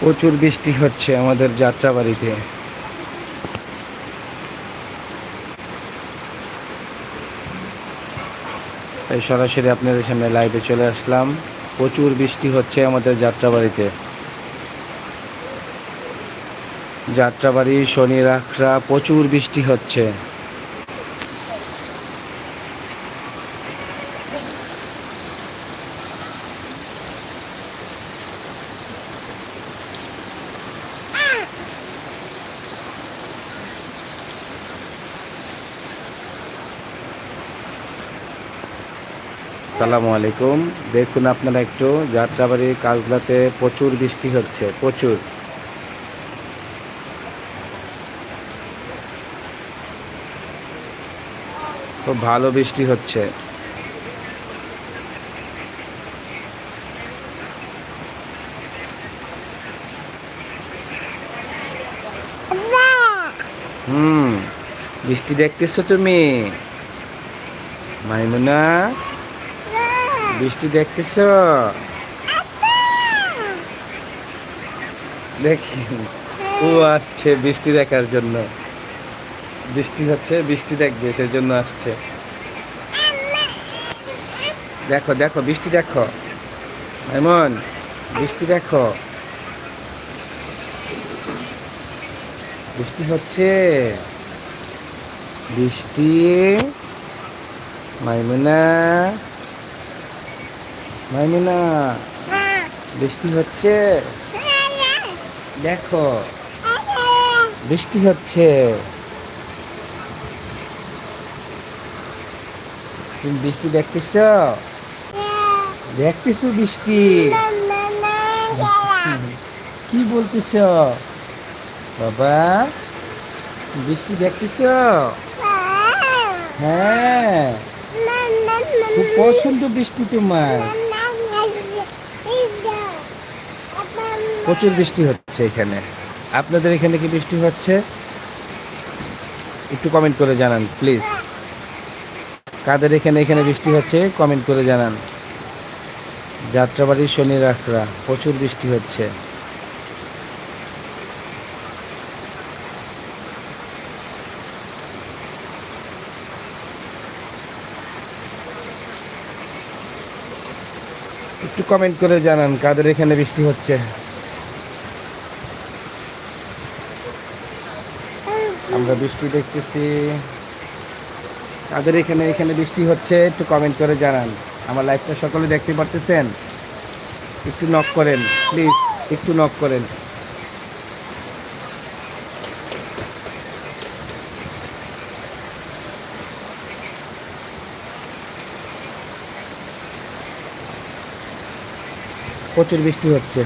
প্রচুর বৃষ্টি হচ্ছে আমাদের যাত্রাবাড়িতে। তাই সরাসরি আপনাদের সামনে লাইভে চলে আসলাম। প্রচুর বৃষ্টি হচ্ছে আমাদের যাত্রাবাড়িতে। যাত্রাবাড়ি, শনি রাখরা, প্রচুর বৃষ্টি হচ্ছে। সালামু আলাইকুম। দেখুন আপনারা একটু যাত্রাবাড়ির কাজলাতে প্রচুর বৃষ্টি হচ্ছে, প্রচুর। খুব ভালো বৃষ্টি হচ্ছে। হুম, বৃষ্টি দেখতেছো তুমি? মাইমুনা? বৃষ্টি দেখতেছ? দেখি। ও আসছে বৃষ্টি দেখার জন্য। বৃষ্টি হচ্ছে, বৃষ্টি দেখবে, সেজন্য আসছে। দেখো দেখো, বৃষ্টি দেখো। এমন বৃষ্টি দেখো। বৃষ্টি হচ্ছে। বৃষ্টি, মাইমুনা। মাইমুনা বৃষ্টি হচ্ছে? দেখো। বৃষ্টি হচ্ছে। তুমি বৃষ্টি দেখতেছ? দেখতেছ বৃষ্টি? কি বলতেছ? বাবা বৃষ্টি দেখতেছ? হ্যাঁ। খুব পছন্দ বৃষ্টি তোমার। প্রচুর বৃষ্টি হচ্ছে এখানে। আপনাদের এখানে কি বৃষ্টি হচ্ছে? একটু কমেন্ট করে জানান প্লিজ কাদের এখানে এখানে বৃষ্টি হচ্ছে? কমেন্ট করে জানান। যাত্রাবাড়ির শনি রাখরা প্রচুর বৃষ্টি হচ্ছে। একটু কমেন্ট করে জানান, কাদের এখানে বৃষ্টি হচ্ছে? আমরা বৃষ্টি দেখতেছি। কাদের এখানে এখানে বৃষ্টি হচ্ছে, একটু কমেন্ট করে জানান। আমার লাইফটা সকলে দেখতে পারতেছেন? একটু নক করেন প্লিজ একটু নক করেন। প্রচুর বৃষ্টি হচ্ছে।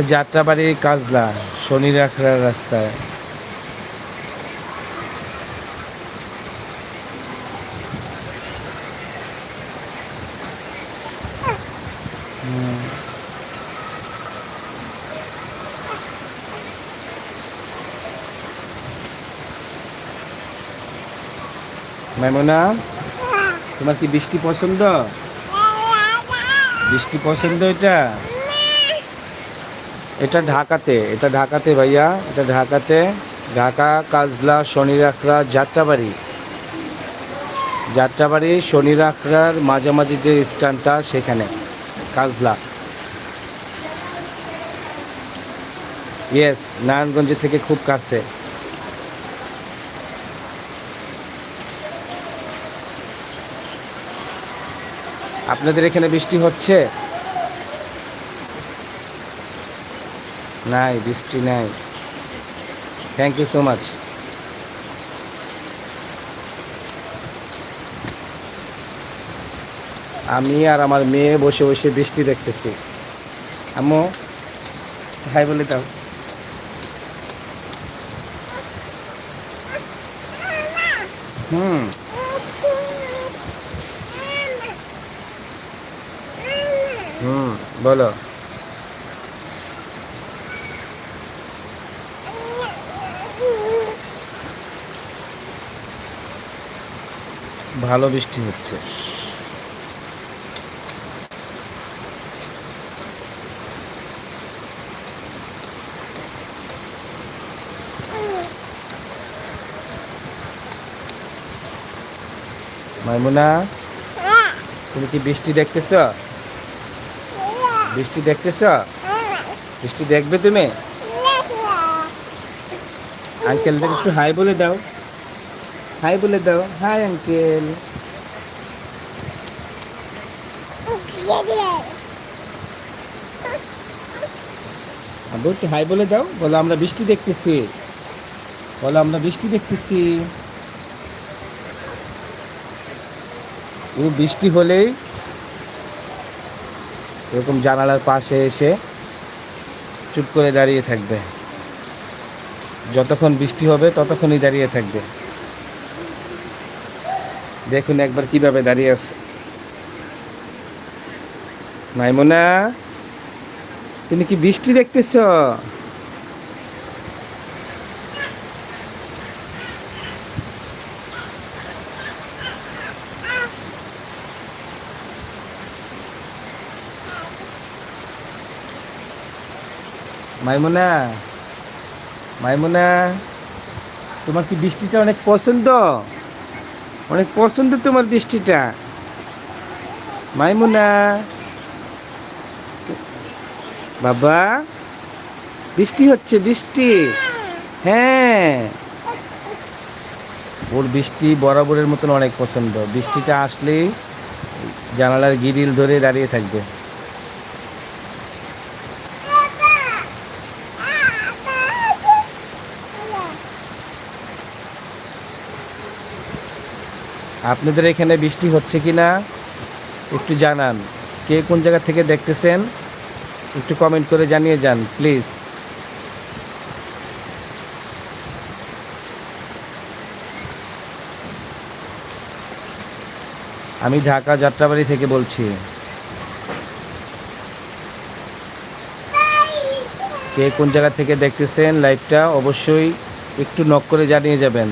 যাত্রাবাড়ি কাজলা শনি রাখড়ার রাস্তায়। হুম। তোমার কি বৃষ্টি পছন্দ? বৃষ্টি পছন্দ এটা? এটা ঢাকাতে এটা ঢাকাতে ভাইয়া, এটা ঢাকাতে, ঢাকা, কাজলা শনি রাখড়া যাত্রাবাড়ি। যাত্রাবাড়ি শনি রাখড়ার মাঝামাঝি যে স্ট্যান্ডটা সেখানে, কাজলা। ইয়েস নারায়ণগঞ্জ থেকে খুব কাছে। আপনাদের এখানে বৃষ্টি হচ্ছে? নাই, বৃষ্টি নাই। থ্যাংক ইউ সো মাচ আমি আর আমার মেয়ে বসে বসে বৃষ্টি দেখতেছি। আম্মু, হাই বলে দাও। হুম। হুম, বলো। ভালো বৃষ্টি হচ্ছে। মাইমুনা, তুমি কি বৃষ্টি দেখতেছ? বৃষ্টি দেখতেছ? বৃষ্টি দেখবে তুমি? আঙ্কেলদের একটু হাই বলে দাও। হাই বলে দাও। High, uncle. আবু হাই বলে দাও। বলো, আমরা বৃষ্টি দেখতেছি। বলো, আমরা বৃষ্টি দেখতেছি। ও, বৃষ্টি হলেই এরকম জানালার পাশে এসে চুপ করে দাঁড়িয়ে থাকবে। যতক্ষণ বৃষ্টি হবে, ততক্ষণই দাঁড়িয়ে থাকবে। দেখুন একবার কীভাবে দাঁড়িয়ে আছে। মাইমুনা, তুমি কি বৃষ্টি দেখতেছ? মাইমুনা মাইমুনা, তোমার কি বৃষ্টিটা অনেক পছন্দ? অনেক পছন্দ তোমার বৃষ্টিটা। মাইমুনা। বাবা, বৃষ্টি হচ্ছে, বৃষ্টি। হ্যাঁ। ওর বৃষ্টি বরাবরের মতন অনেক পছন্দ। বৃষ্টিটা আসলেই জানালার গিরিল ধরে দাঁড়িয়ে থাকবে। আপনাদের এখানে বৃষ্টি হচ্ছে কি না একটু জানান। কে কোন জায়গা থেকে দেখতেছেন? একটু কমেন্ট করে জানিয়ে যান প্লিজ আমি ঢাকা যাত্রাবাড়ি থেকে বলছি। কে কোন জায়গা থেকে দেখতেছেন লাইভটা অবশ্যই একটু নক করে জানিয়ে যাবেন।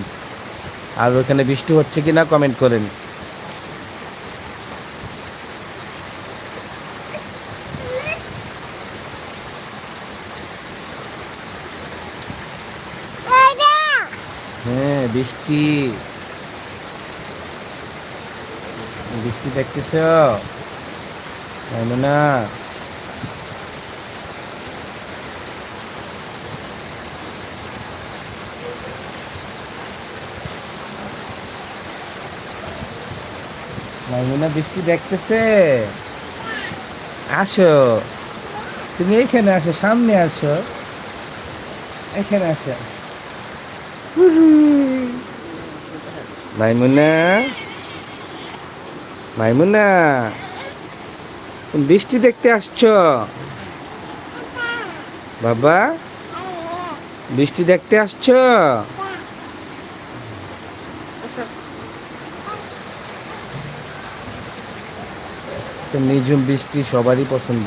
আর ওখানে বৃষ্টি হচ্ছে কি না কমেন্ট করেন। হ্যাঁ বৃষ্টি। বৃষ্টি দেখতেছ? না? মাইমুনা বৃষ্টি দেখতেছে। আসো। তুমি এইখানে আসো, সামনে আসো। এখানে আসো। মাইমুনা? মাইমুনা? বৃষ্টি দেখতে আসছো? বাবা? বৃষ্টি দেখতে আসছো? তো নিঝুম বৃষ্টি সবারই পছন্দ।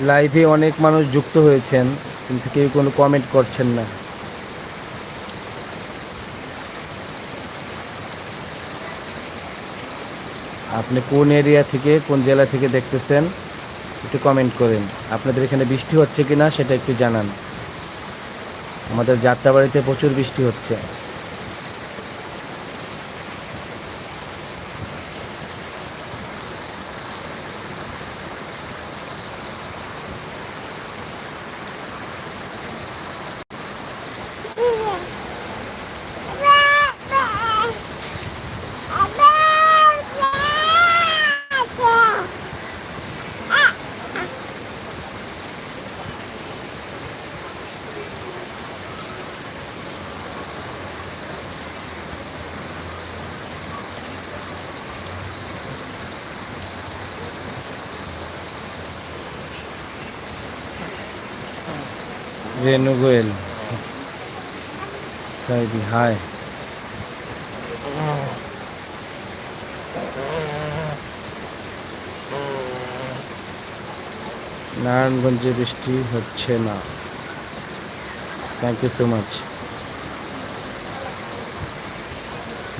লাইভে অনেক মানুষ যুক্ত হয়েছেন, কিন্তু কেউ কোনো কমেন্ট করছেন না। আপনি কোন এরিয়া থেকে, কোন জেলা থেকে দেখতেছেন, একটু কমেন্ট করেন। আপনাদের এখানে বৃষ্টি হচ্ছে কি না সেটা একটু জানান। আমাদের যাত্রাবাড়িতে প্রচুর বৃষ্টি হচ্ছে। রেনু গোয়েল সাইদি হাই নারায়ণগঞ্জে বৃষ্টি হচ্ছে না। Thank you so much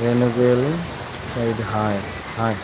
Renu side hi high